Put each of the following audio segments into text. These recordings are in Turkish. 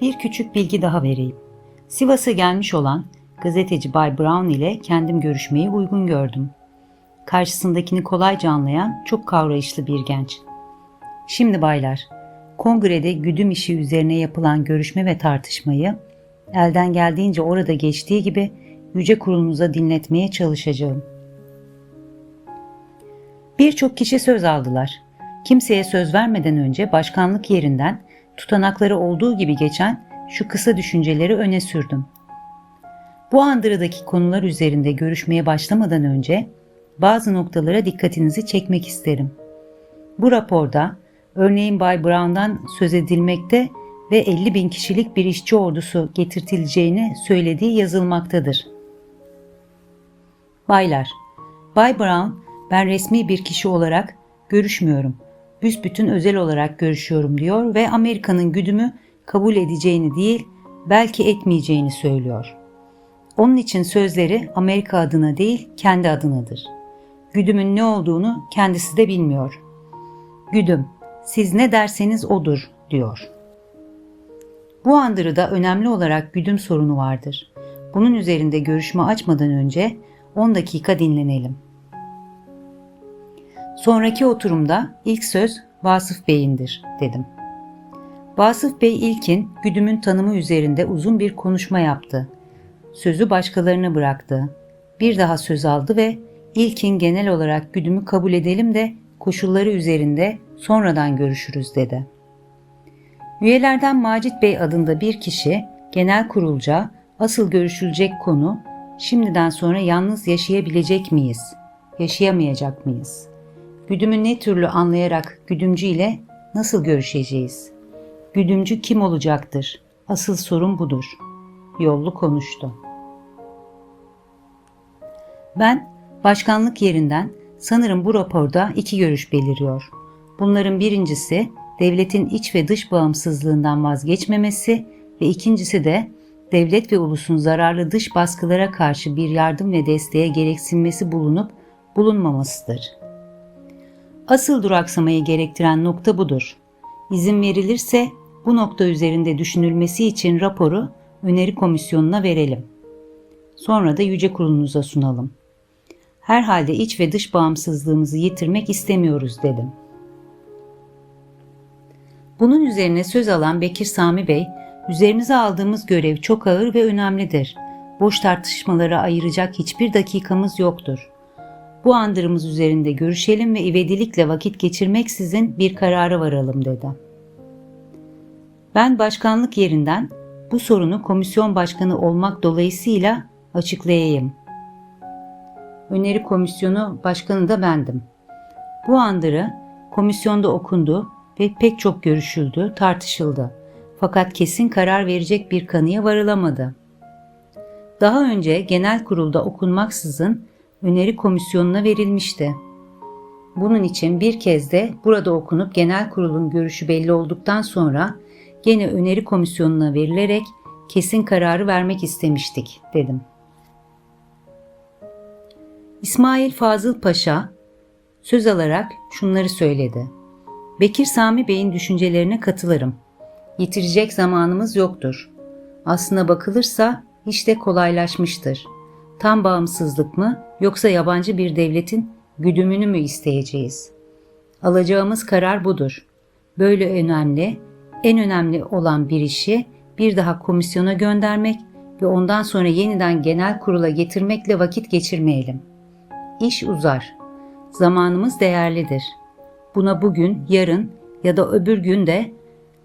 Bir küçük bilgi daha vereyim. Sivas'a gelmiş olan gazeteci Bay Brown ile kendim görüşmeyi uygun gördüm. Karşısındakini kolayca anlayan çok kavrayışlı bir genç. Şimdi baylar, kongrede güdüm işi üzerine yapılan görüşme ve tartışmayı elden geldiğince orada geçtiği gibi yüce kurulunuza dinletmeye çalışacağım. Birçok kişi söz aldılar. Kimseye söz vermeden önce başkanlık yerinden tutanakları olduğu gibi geçen şu kısa düşünceleri öne sürdüm. Bu andırıdaki konular üzerinde görüşmeye başlamadan önce bazı noktalara dikkatinizi çekmek isterim. Bu raporda örneğin Bay Brown'dan söz edilmekte ve 50 bin kişilik bir işçi ordusu getirtileceğini söylediği yazılmaktadır. Baylar, Bay Brown ben resmi bir kişi olarak görüşmüyorum. Büsbütün özel olarak görüşüyorum diyor ve Amerika'nın güdümü kabul edeceğini değil, belki etmeyeceğini söylüyor. Onun için sözleri Amerika adına değil, kendi adınadır. Güdümün ne olduğunu kendisi de bilmiyor. Güdüm, siz ne derseniz odur, diyor. Bu andırıda önemli olarak güdüm sorunu vardır. Bunun üzerinde görüşme açmadan önce 10 dakika dinlenelim. Sonraki oturumda ilk söz Vasıf Bey'indir dedim. Vasıf Bey ilkin güdümün tanımı üzerinde uzun bir konuşma yaptı. Sözü başkalarına bıraktı. Bir daha söz aldı ve ilkin genel olarak güdümü kabul edelim de koşulları üzerinde sonradan görüşürüz dedi. Üyelerden Macit Bey adında bir kişi genel kurulca asıl görüşülecek konu şimdiden sonra yalnız yaşayabilecek miyiz? Yaşayamayacak mıyız? Güdümü ne türlü anlayarak güdümcü ile nasıl görüşeceğiz? Güdümcü kim olacaktır? Asıl sorun budur. Yollu konuştu. Ben başkanlık yerinden sanırım bu raporda iki görüş beliriyor. Bunların birincisi devletin iç ve dış bağımsızlığından vazgeçmemesi ve ikincisi de devlet ve ulusun zararlı dış baskılara karşı bir yardım ve desteğe gereksinmesi bulunup bulunmamasıdır. Asıl duraksamayı gerektiren nokta budur. İzin verilirse bu nokta üzerinde düşünülmesi için raporu öneri komisyonuna verelim. Sonra da yüce kurulunuza sunalım. Herhalde iç ve dış bağımsızlığımızı yitirmek istemiyoruz dedim. Bunun üzerine söz alan Bekir Sami Bey, üzerimize aldığımız görev çok ağır ve önemlidir. Boş tartışmalara ayıracak hiçbir dakikamız yoktur. Bu andırımız üzerinde görüşelim ve ivedilikle vakit geçirmeksizin bir karara varalım dedi. Ben başkanlık yerinden bu sorunu komisyon başkanı olmak dolayısıyla açıklayayım. Öneri komisyonu başkanı da bendim. Bu andırı komisyonda okundu ve pek çok görüşüldü, tartışıldı. Fakat kesin karar verecek bir kanıya varılamadı. Daha önce genel kurulda okunmaksızın öneri komisyonuna verilmişti. Bunun için bir kez de burada okunup genel kurulun görüşü belli olduktan sonra gene öneri komisyonuna verilerek kesin kararı vermek istemiştik dedim. İsmail Fazıl Paşa söz alarak şunları söyledi. Bekir Sami Bey'in düşüncelerine katılırım. Yitirecek zamanımız yoktur. Aslına bakılırsa hiç de kolaylaşmıştır. Tam bağımsızlık mı yoksa yabancı bir devletin güdümünü mü isteyeceğiz? Alacağımız karar budur. Böyle önemli, en önemli olan bir işi bir daha komisyona göndermek ve ondan sonra yeniden genel kurula getirmekle vakit geçirmeyelim. İş uzar. Zamanımız değerlidir. Buna bugün, yarın ya da öbür gün de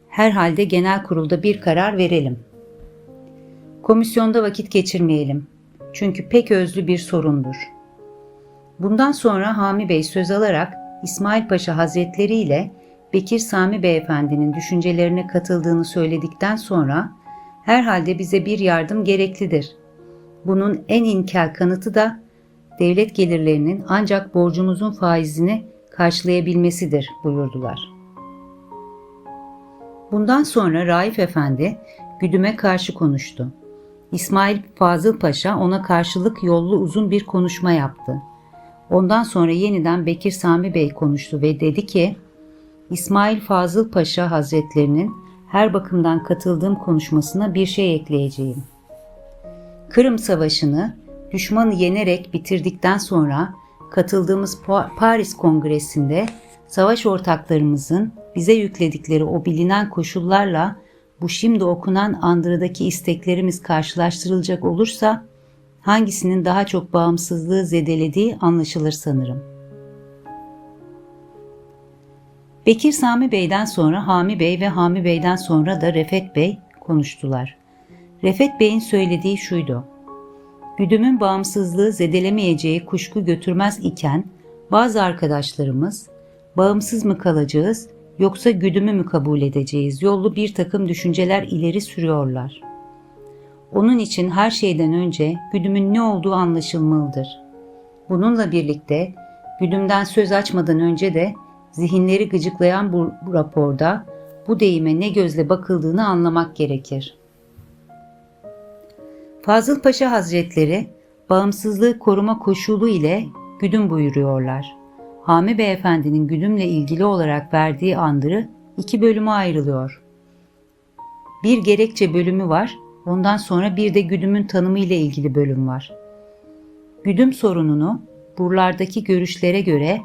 herhalde genel kurulda bir karar verelim. Komisyonda vakit geçirmeyelim. Çünkü pek özlü bir sorundur. Bundan sonra Hami Bey söz alarak İsmail Paşa Hazretleri ile Bekir Sami Beyefendinin düşüncelerine katıldığını söyledikten sonra herhalde bize bir yardım gereklidir. Bunun en inkel kanıtı da devlet gelirlerinin ancak borcumuzun faizini karşılayabilmesidir buyurdular. Bundan sonra Raif Efendi güdüme karşı konuştu. İsmail Fazıl Paşa ona karşılık yollu uzun bir konuşma yaptı. Ondan sonra yeniden Bekir Sami Bey konuştu ve dedi ki, İsmail Fazıl Paşa Hazretlerinin her bakımdan katıldığım konuşmasına bir şey ekleyeceğim. Kırım Savaşı'nı düşmanı yenerek bitirdikten sonra katıldığımız Pa- Paris Kongresi'nde savaş ortaklarımızın bize yükledikleri o bilinen koşullarla bu şimdi okunan andırdaki isteklerimiz karşılaştırılacak olursa hangisinin daha çok bağımsızlığı zedelediği anlaşılır sanırım. Bekir Sami Bey'den sonra Hami Bey ve Hami Bey'den sonra da Refet Bey konuştular. Refet Bey'in söylediği şuydu. Güdümün bağımsızlığı zedelemeyeceği kuşku götürmez iken bazı arkadaşlarımız bağımsız mı kalacağız yoksa güdümü mü kabul edeceğiz yollu bir takım düşünceler ileri sürüyorlar. Onun için her şeyden önce güdümün ne olduğu anlaşılmalıdır. Bununla birlikte güdümden söz açmadan önce de zihinleri gıcıklayan bu, raporda bu deyime ne gözle bakıldığını anlamak gerekir. Fazıl Paşa Hazretleri bağımsızlığı koruma koşulu ile güdüm buyuruyorlar. Hami Beyefendi'nin güdümle ilgili olarak verdiği andırı iki bölüme ayrılıyor. Bir gerekçe bölümü var, ondan sonra bir de güdümün tanımı ile ilgili bölüm var. Güdüm sorununu buralardaki görüşlere göre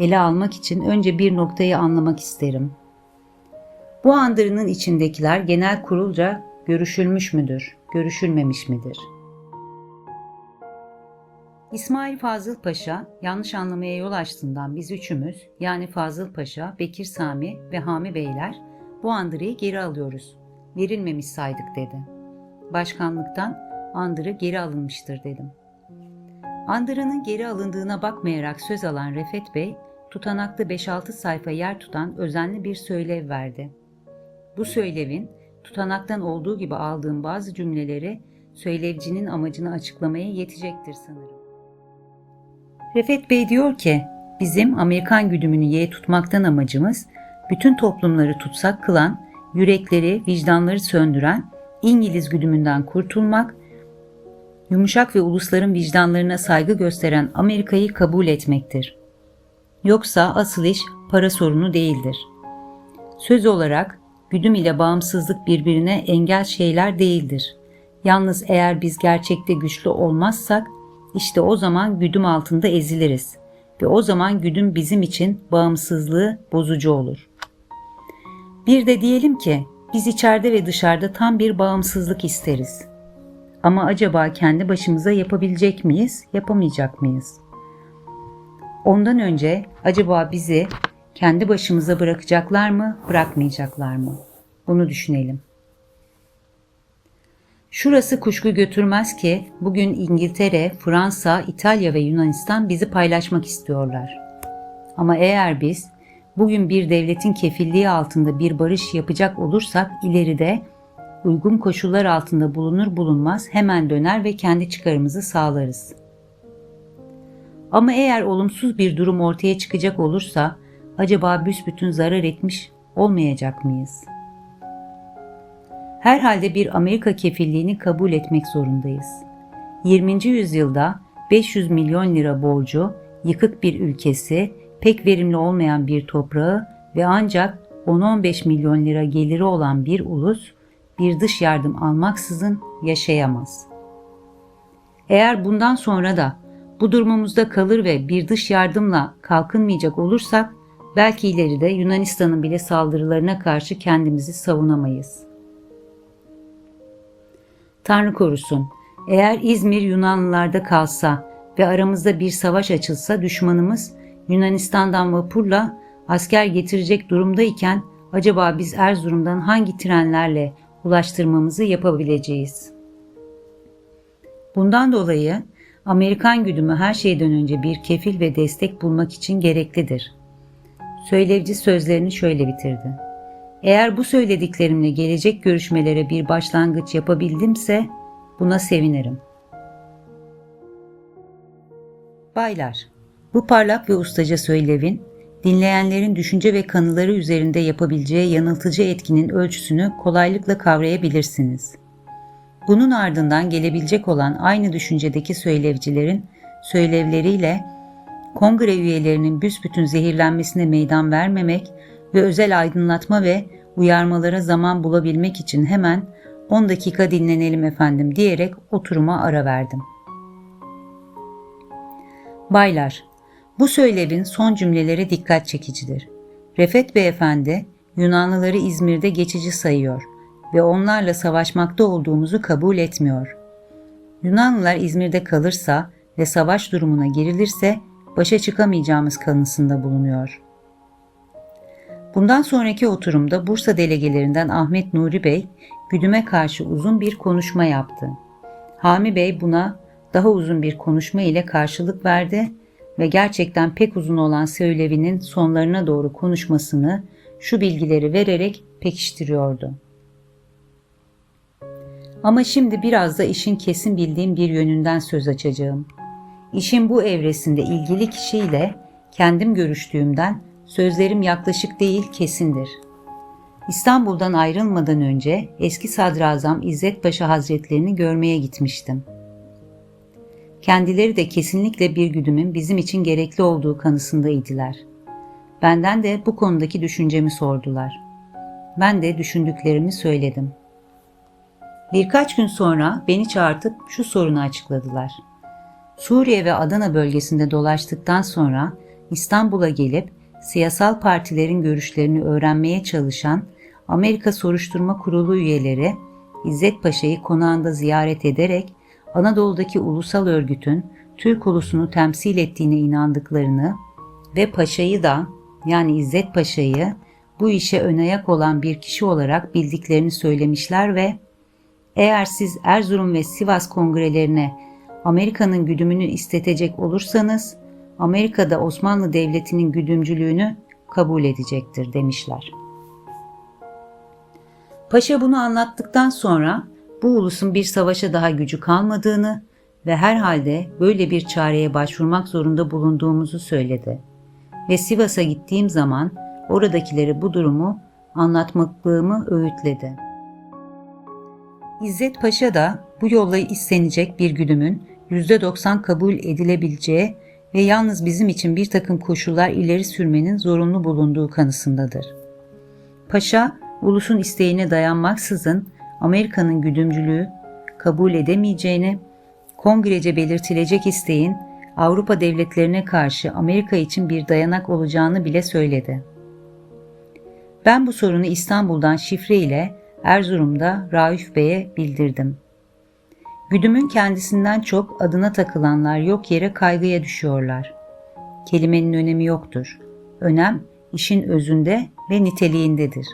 ele almak için önce bir noktayı anlamak isterim. Bu andırının içindekiler genel kurulca görüşülmüş müdür, görüşülmemiş midir? İsmail Fazıl Paşa yanlış anlamaya yol açtığından biz üçümüz yani Fazıl Paşa, Bekir Sami ve Hami Beyler bu andırıyı geri alıyoruz. Verilmemiş saydık dedi. Başkanlıktan andırı geri alınmıştır dedim. Andırının geri alındığına bakmayarak söz alan Refet Bey, tutanakta 5-6 sayfa yer tutan özenli bir söylev verdi. Bu söylevin tutanaktan olduğu gibi aldığım bazı cümleleri söylevcinin amacını açıklamaya yetecektir sanırım. Refet Bey diyor ki, bizim Amerikan güdümünü ye tutmaktan amacımız, bütün toplumları tutsak kılan, yürekleri, vicdanları söndüren, İngiliz güdümünden kurtulmak, yumuşak ve ulusların vicdanlarına saygı gösteren Amerika'yı kabul etmektir. Yoksa asıl iş para sorunu değildir. Söz olarak güdüm ile bağımsızlık birbirine engel şeyler değildir. Yalnız eğer biz gerçekte güçlü olmazsak işte o zaman güdüm altında eziliriz ve o zaman güdüm bizim için bağımsızlığı bozucu olur. Bir de diyelim ki biz içeride ve dışarıda tam bir bağımsızlık isteriz. Ama acaba kendi başımıza yapabilecek miyiz, yapamayacak mıyız? Ondan önce acaba bizi kendi başımıza bırakacaklar mı, bırakmayacaklar mı? Bunu düşünelim. Şurası kuşku götürmez ki bugün İngiltere, Fransa, İtalya ve Yunanistan bizi paylaşmak istiyorlar. Ama eğer biz bugün bir devletin kefilliği altında bir barış yapacak olursak ileride uygun koşullar altında bulunur bulunmaz hemen döner ve kendi çıkarımızı sağlarız. Ama eğer olumsuz bir durum ortaya çıkacak olursa acaba büsbütün zarar etmiş olmayacak mıyız? Herhalde bir Amerika kefilliğini kabul etmek zorundayız. 20. yüzyılda 500 milyon lira borcu, yıkık bir ülkesi, pek verimli olmayan bir toprağı ve ancak 10-15 milyon lira geliri olan bir ulus bir dış yardım almaksızın yaşayamaz. Eğer bundan sonra da bu durumumuzda kalır ve bir dış yardımla kalkınmayacak olursak belki ileride Yunanistan'ın bile saldırılarına karşı kendimizi savunamayız. Tanrı korusun. Eğer İzmir Yunanlılarda kalsa ve aramızda bir savaş açılsa düşmanımız Yunanistan'dan vapurla asker getirecek durumdayken acaba biz Erzurum'dan hangi trenlerle ulaştırmamızı yapabileceğiz? Bundan dolayı Amerikan güdümü her şeyden önce bir kefil ve destek bulmak için gereklidir. Söylevci sözlerini şöyle bitirdi. Eğer bu söylediklerimle gelecek görüşmelere bir başlangıç yapabildimse buna sevinirim. Baylar, bu parlak ve ustaca söylevin dinleyenlerin düşünce ve kanıları üzerinde yapabileceği yanıltıcı etkinin ölçüsünü kolaylıkla kavrayabilirsiniz. Bunun ardından gelebilecek olan aynı düşüncedeki söylevcilerin söylevleriyle kongre üyelerinin büsbütün zehirlenmesine meydan vermemek ve özel aydınlatma ve uyarmalara zaman bulabilmek için hemen 10 dakika dinlenelim efendim diyerek oturuma ara verdim. Baylar, bu söylevin son cümleleri dikkat çekicidir. Refet Beyefendi, Yunanlıları İzmir'de geçici sayıyor ve onlarla savaşmakta olduğumuzu kabul etmiyor. Yunanlılar İzmir'de kalırsa ve savaş durumuna girilirse başa çıkamayacağımız kanısında bulunuyor. Bundan sonraki oturumda Bursa delegelerinden Ahmet Nuri Bey, güdüme karşı uzun bir konuşma yaptı. Hami Bey buna daha uzun bir konuşma ile karşılık verdi ve gerçekten pek uzun olan söylevinin sonlarına doğru konuşmasını şu bilgileri vererek pekiştiriyordu. Ama şimdi biraz da işin kesin bildiğim bir yönünden söz açacağım. İşin bu evresinde ilgili kişiyle kendim görüştüğümden sözlerim yaklaşık değil kesindir. İstanbul'dan ayrılmadan önce eski sadrazam İzzet Paşa Hazretlerini görmeye gitmiştim. Kendileri de kesinlikle bir güdümün bizim için gerekli olduğu kanısındaydılar. Benden de bu konudaki düşüncemi sordular. Ben de düşündüklerimi söyledim. Birkaç gün sonra beni çağırtıp şu sorunu açıkladılar. Suriye ve Adana bölgesinde dolaştıktan sonra İstanbul'a gelip siyasal partilerin görüşlerini öğrenmeye çalışan Amerika Soruşturma Kurulu üyeleri İzzet Paşa'yı konağında ziyaret ederek Anadolu'daki ulusal örgütün Türk ulusunu temsil ettiğine inandıklarını ve Paşa'yı da yani İzzet Paşa'yı bu işe ön ayak olan bir kişi olarak bildiklerini söylemişler ve eğer siz Erzurum ve Sivas kongrelerine Amerika'nın güdümünü istetecek olursanız Amerika'da Osmanlı Devleti'nin güdümcülüğünü kabul edecektir demişler. Paşa bunu anlattıktan sonra bu ulusun bir savaşa daha gücü kalmadığını ve herhalde böyle bir çareye başvurmak zorunda bulunduğumuzu söyledi. Ve Sivas'a gittiğim zaman oradakilere bu durumu anlatmaklığımı öğütledi. İzzet Paşa da bu yolla istenecek bir güdümün %90 kabul edilebileceği ve yalnız bizim için bir takım koşullar ileri sürmenin zorunlu bulunduğu kanısındadır. Paşa, ulusun isteğine dayanmaksızın Amerika'nın güdümcülüğü kabul edemeyeceğini, kongrece belirtilecek isteğin Avrupa devletlerine karşı Amerika için bir dayanak olacağını bile söyledi. Ben bu sorunu İstanbul'dan şifre ile Erzurum'da Rauf Bey'e bildirdim. Güdümün kendisinden çok adına takılanlar yok yere kaygıya düşüyorlar. Kelimenin önemi yoktur. Önem işin özünde ve niteliğindedir.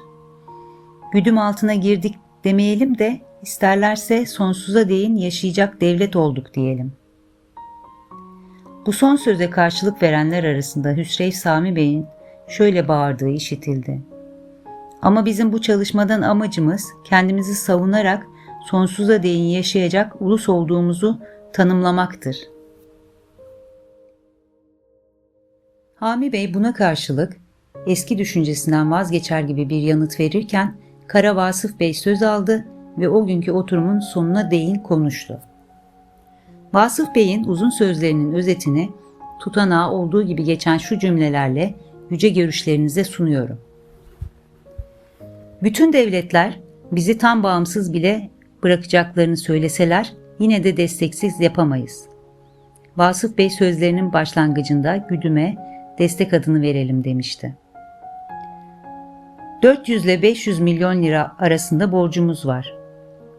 Güdüm altına girdik demeyelim de isterlerse sonsuza değin yaşayacak devlet olduk diyelim. Bu son söze karşılık verenler arasında Hüsrev Sami Bey'in şöyle bağırdığı işitildi. Ama bizim bu çalışmadan amacımız kendimizi savunarak sonsuza değin yaşayacak ulus olduğumuzu tanımlamaktır. Hami Bey buna karşılık eski düşüncesinden vazgeçer gibi bir yanıt verirken Kara Vasıf Bey söz aldı ve o günkü oturumun sonuna değin konuştu. Vasıf Bey'in uzun sözlerinin özetini tutanağı olduğu gibi geçen şu cümlelerle yüce görüşlerinize sunuyorum. Bütün devletler bizi tam bağımsız bile bırakacaklarını söyleseler yine de desteksiz yapamayız. Vasıf Bey sözlerinin başlangıcında güdüme destek adını verelim demişti. 400 ile 500 milyon lira arasında borcumuz var.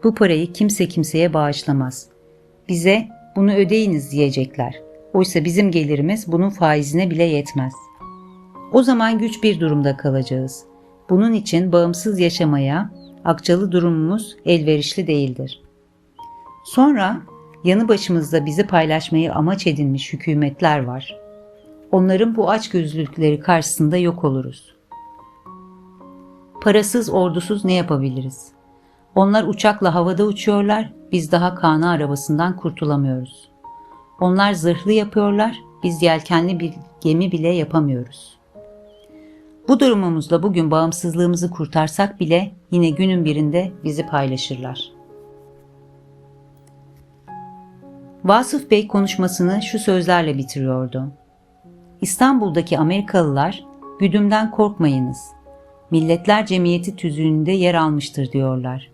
Bu parayı kimse kimseye bağışlamaz. Bize bunu ödeyiniz diyecekler. Oysa bizim gelirimiz bunun faizine bile yetmez. O zaman güç bir durumda kalacağız. Bunun için bağımsız yaşamaya akçalı durumumuz elverişli değildir. Sonra yanı başımızda bizi paylaşmayı amaç edinmiş hükümetler var. Onların bu açgözlülükleri karşısında yok oluruz. Parasız, ordusuz ne yapabiliriz? Onlar uçakla havada uçuyorlar, biz daha kana arabasından kurtulamıyoruz. Onlar zırhlı yapıyorlar, biz yelkenli bir gemi bile yapamıyoruz. Bu durumumuzla bugün bağımsızlığımızı kurtarsak bile yine günün birinde bizi paylaşırlar. Vasıf Bey konuşmasını şu sözlerle bitiriyordu. İstanbul'daki Amerikalılar güdümden korkmayınız. Milletler Cemiyeti tüzüğünde yer almıştır diyorlar.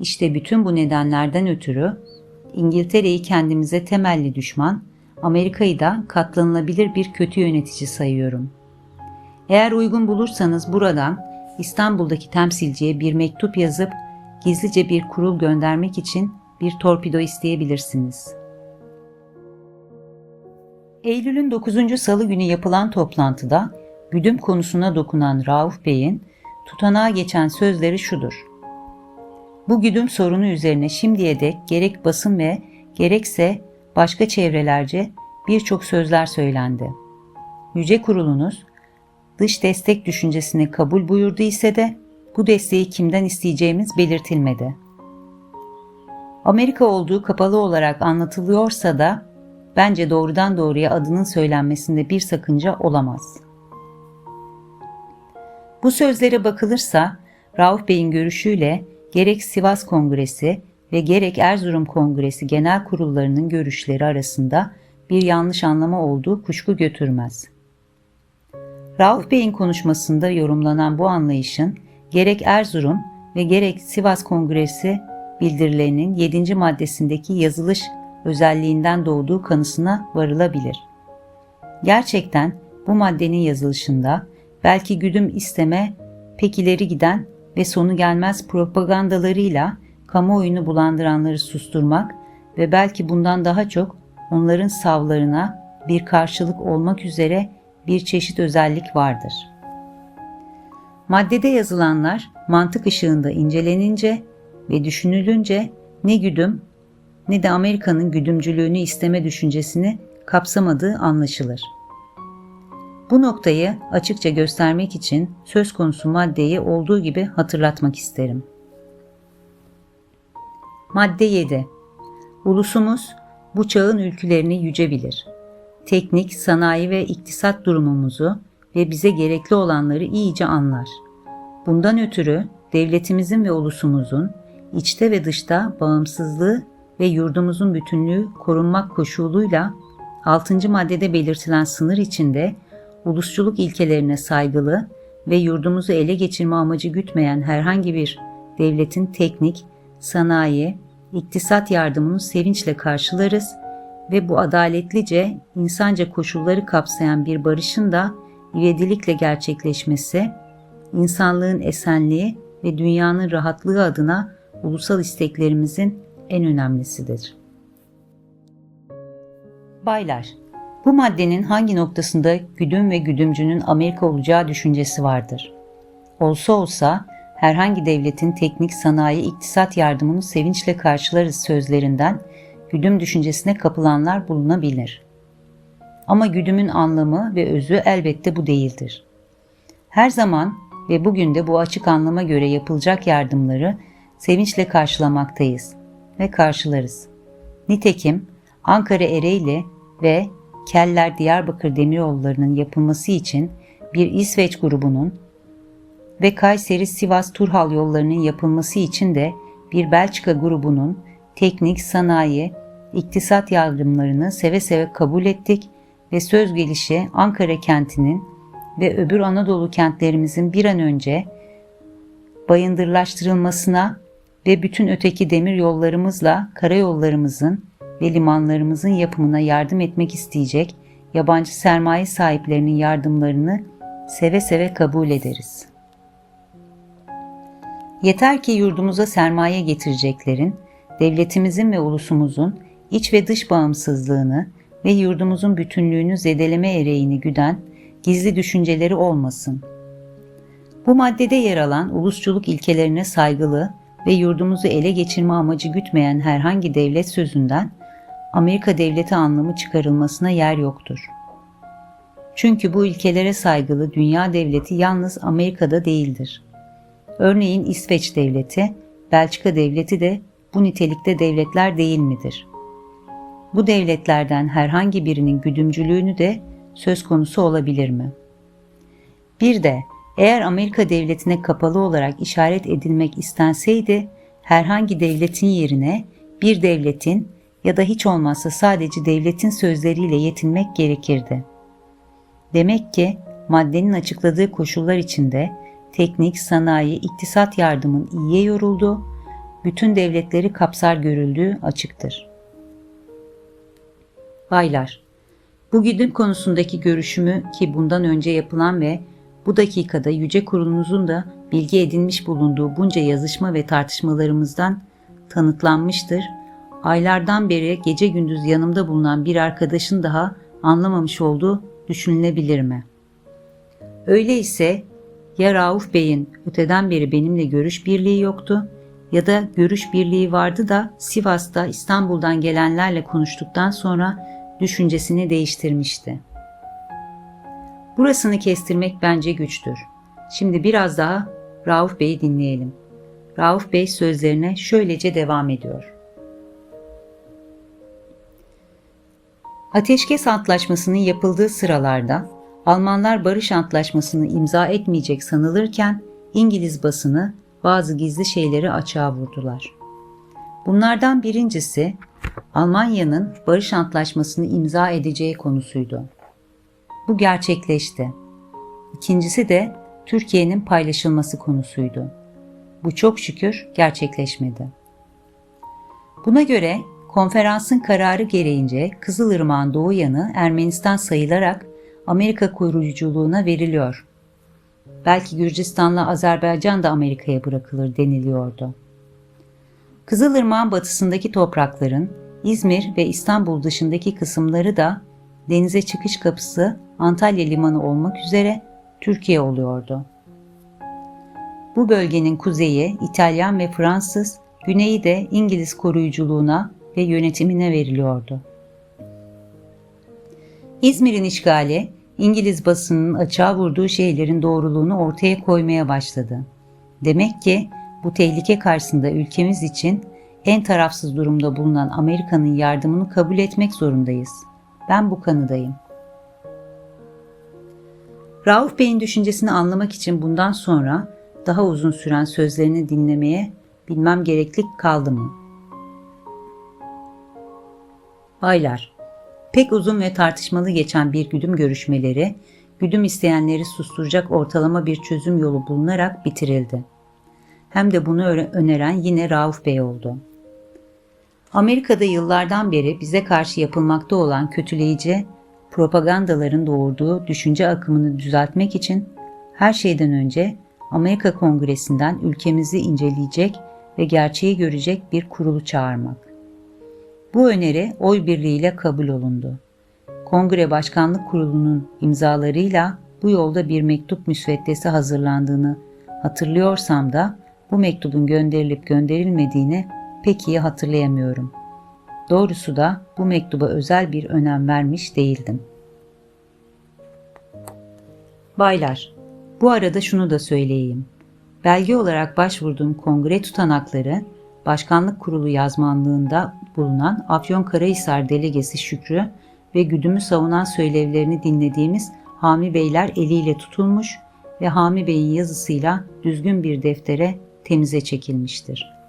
İşte bütün bu nedenlerden ötürü İngiltere'yi kendimize temelli düşman, Amerika'yı da katlanılabilir bir kötü yönetici sayıyorum. Eğer uygun bulursanız buradan İstanbul'daki temsilciye bir mektup yazıp gizlice bir kurul göndermek için bir torpido isteyebilirsiniz. Eylül'ün 9. salı günü yapılan toplantıda güdüm konusuna dokunan Rauf Bey'in tutanağa geçen sözleri şudur. Bu güdüm sorunu üzerine şimdiye dek gerek basın ve gerekse başka çevrelerce birçok sözler söylendi. Yüce Kurulunuz dış destek düşüncesini kabul buyurdu ise de bu desteği kimden isteyeceğimiz belirtilmedi. Amerika olduğu kapalı olarak anlatılıyorsa da bence doğrudan doğruya adının söylenmesinde bir sakınca olamaz. Bu sözlere bakılırsa Rauf Bey'in görüşüyle gerek Sivas Kongresi ve gerek Erzurum Kongresi genel kurullarının görüşleri arasında bir yanlış anlama olduğu kuşku götürmez. Rauf Bey'in konuşmasında yorumlanan bu anlayışın gerek Erzurum ve gerek Sivas Kongresi bildirilerinin 7. maddesindeki yazılış özelliğinden doğduğu kanısına varılabilir. Gerçekten bu maddenin yazılışında belki güdüm isteme pek ileri giden ve sonu gelmez propagandalarıyla kamuoyunu bulandıranları susturmak ve belki bundan daha çok onların savlarına bir karşılık olmak üzere bir çeşit özellik vardır. Maddede yazılanlar mantık ışığında incelenince ve düşünülünce ne güdüm ne de Amerika'nın güdümcülüğünü isteme düşüncesini kapsamadığı anlaşılır. Bu noktayı açıkça göstermek için söz konusu maddeyi olduğu gibi hatırlatmak isterim. Madde 7. Ulusumuz bu çağın ülkülerini yüce bilir. Teknik, sanayi ve iktisat durumumuzu ve bize gerekli olanları iyice anlar. Bundan ötürü devletimizin ve ulusumuzun içte ve dışta bağımsızlığı ve yurdumuzun bütünlüğü korunmak koşuluyla 6. maddede belirtilen sınır içinde ulusçuluk ilkelerine saygılı ve yurdumuzu ele geçirme amacı gütmeyen herhangi bir devletin teknik, sanayi, iktisat yardımını sevinçle karşılarız ve bu adaletlice insanca koşulları kapsayan bir barışın da ivedilikle gerçekleşmesi, insanlığın esenliği ve dünyanın rahatlığı adına ulusal isteklerimizin en önemlisidir. Baylar, bu maddenin hangi noktasında güdüm ve güdümcünün Amerika olacağı düşüncesi vardır. Olsa olsa herhangi devletin teknik, sanayi, iktisat yardımını sevinçle karşılarız sözlerinden güdüm düşüncesine kapılanlar bulunabilir. Ama güdümün anlamı ve özü elbette bu değildir. Her zaman ve bugün de bu açık anlama göre yapılacak yardımları sevinçle karşılamaktayız ve karşılarız. Nitekim Ankara Ereğli ve Keller Diyarbakır demiryollarının yapılması için bir İsveç grubunun ve Kayseri Sivas Turhal yollarının yapılması için de bir Belçika grubunun teknik, sanayi, iktisat yardımlarını seve seve kabul ettik ve söz gelişi Ankara kentinin ve öbür Anadolu kentlerimizin bir an önce bayındırlaştırılmasına ve bütün öteki demir yollarımızla karayollarımızın ve limanlarımızın yapımına yardım etmek isteyecek yabancı sermaye sahiplerinin yardımlarını seve seve kabul ederiz. Yeter ki yurdumuza sermaye getireceklerin, devletimizin ve ulusumuzun iç ve dış bağımsızlığını ve yurdumuzun bütünlüğünü zedeleme ereğini güden gizli düşünceleri olmasın. Bu maddede yer alan ulusçuluk ilkelerine saygılı ve yurdumuzu ele geçirme amacı gütmeyen herhangi devlet sözünden Amerika devleti anlamı çıkarılmasına yer yoktur. Çünkü bu ilkelere saygılı dünya devleti yalnız Amerika'da değildir. Örneğin İsveç devleti, Belçika devleti de bu nitelikte devletler değil midir? Bu devletlerden herhangi birinin güdümcülüğünü de söz konusu olabilir mi? Bir de eğer Amerika devletine kapalı olarak işaret edilmek istenseydi, herhangi devletin yerine bir devletin ya da hiç olmazsa sadece devletin sözleriyle yetinmek gerekirdi. Demek ki maddenin açıkladığı koşullar içinde teknik, sanayi, iktisat yardımın iyiye yorulduğu, bütün devletleri kapsar görüldüğü açıktır. Baylar, bu güdüm konusundaki görüşümü ki bundan önce yapılan ve bu dakikada Yüce Kurulunuzun da bilgi edinmiş bulunduğu bunca yazışma ve tartışmalarımızdan tanıtlanmıştır. Aylardan beri gece gündüz yanımda bulunan bir arkadaşın daha anlamamış olduğu düşünülebilir mi? Öyleyse ya Rauf Bey'in öteden beri benimle görüş birliği yoktu ya da görüş birliği vardı da Sivas'ta İstanbul'dan gelenlerle konuştuktan sonra düşüncesini değiştirmişti. Burasını kestirmek bence güçtür. Şimdi biraz daha Rauf Bey'i dinleyelim. Rauf Bey sözlerine şöylece devam ediyor. Ateşkes Antlaşması'nın yapıldığı sıralarda Almanlar barış antlaşmasını imza etmeyecek sanılırken İngiliz basını bazı gizli şeyleri açığa vurdular. Bunlardan birincisi Almanya'nın barış antlaşmasını imza edeceği konusuydu. Bu gerçekleşti. İkincisi de Türkiye'nin paylaşılması konusuydu. Bu çok şükür gerçekleşmedi. Buna göre konferansın kararı gereğince Kızılırmak'ın doğu yanı Ermenistan sayılarak Amerika koruyuculuğuna veriliyor. Belki Gürcistan'la Azerbaycan da Amerika'ya bırakılır deniliyordu. Kızılırmak'ın batısındaki toprakların İzmir ve İstanbul dışındaki kısımları da denize çıkış kapısı Antalya limanı olmak üzere Türkiye oluyordu. Bu bölgenin kuzeyi İtalyan ve Fransız, güneyi de İngiliz koruyuculuğuna ve yönetimine veriliyordu. İzmir'in işgali İngiliz basınının açığa vurduğu şeylerin doğruluğunu ortaya koymaya başladı. Demek ki bu tehlike karşısında ülkemiz için en tarafsız durumda bulunan Amerika'nın yardımını kabul etmek zorundayız. Ben bu kanıdayım. Rauf Bey'in düşüncesini anlamak için bundan sonra daha uzun süren sözlerini dinlemeye bilmem gereklik kaldı mı? Baylar, pek uzun ve tartışmalı geçen bir güdüm görüşmeleri, güdüm isteyenleri susturacak ortalama bir çözüm yolu bulunarak bitirildi. Hem de bunu öneren yine Rauf Bey oldu. Amerika'da yıllardan beri bize karşı yapılmakta olan kötüleyici propagandaların doğurduğu düşünce akımını düzeltmek için her şeyden önce Amerika Kongresi'nden ülkemizi inceleyecek ve gerçeği görecek bir kurulu çağırmak. Bu öneri oy birliğiyle kabul olundu. Kongre Başkanlık Kurulu'nun imzalarıyla bu yolda bir mektup müsveddesi hazırlandığını hatırlıyorsam da bu mektubun gönderilip gönderilmediğini pek iyi hatırlayamıyorum. Doğrusu da bu mektuba özel bir önem vermiş değildim. Baylar, bu arada şunu da söyleyeyim. Belge olarak başvurduğum kongre tutanakları Başkanlık Kurulu yazmanlığında bulunan Afyonkarahisar delegesi Şükrü ve güdümü savunan söylevlerini dinlediğimiz Hami Beyler eliyle tutulmuş ve Hami Bey'in yazısıyla düzgün bir deftere temize çekilmiştir.''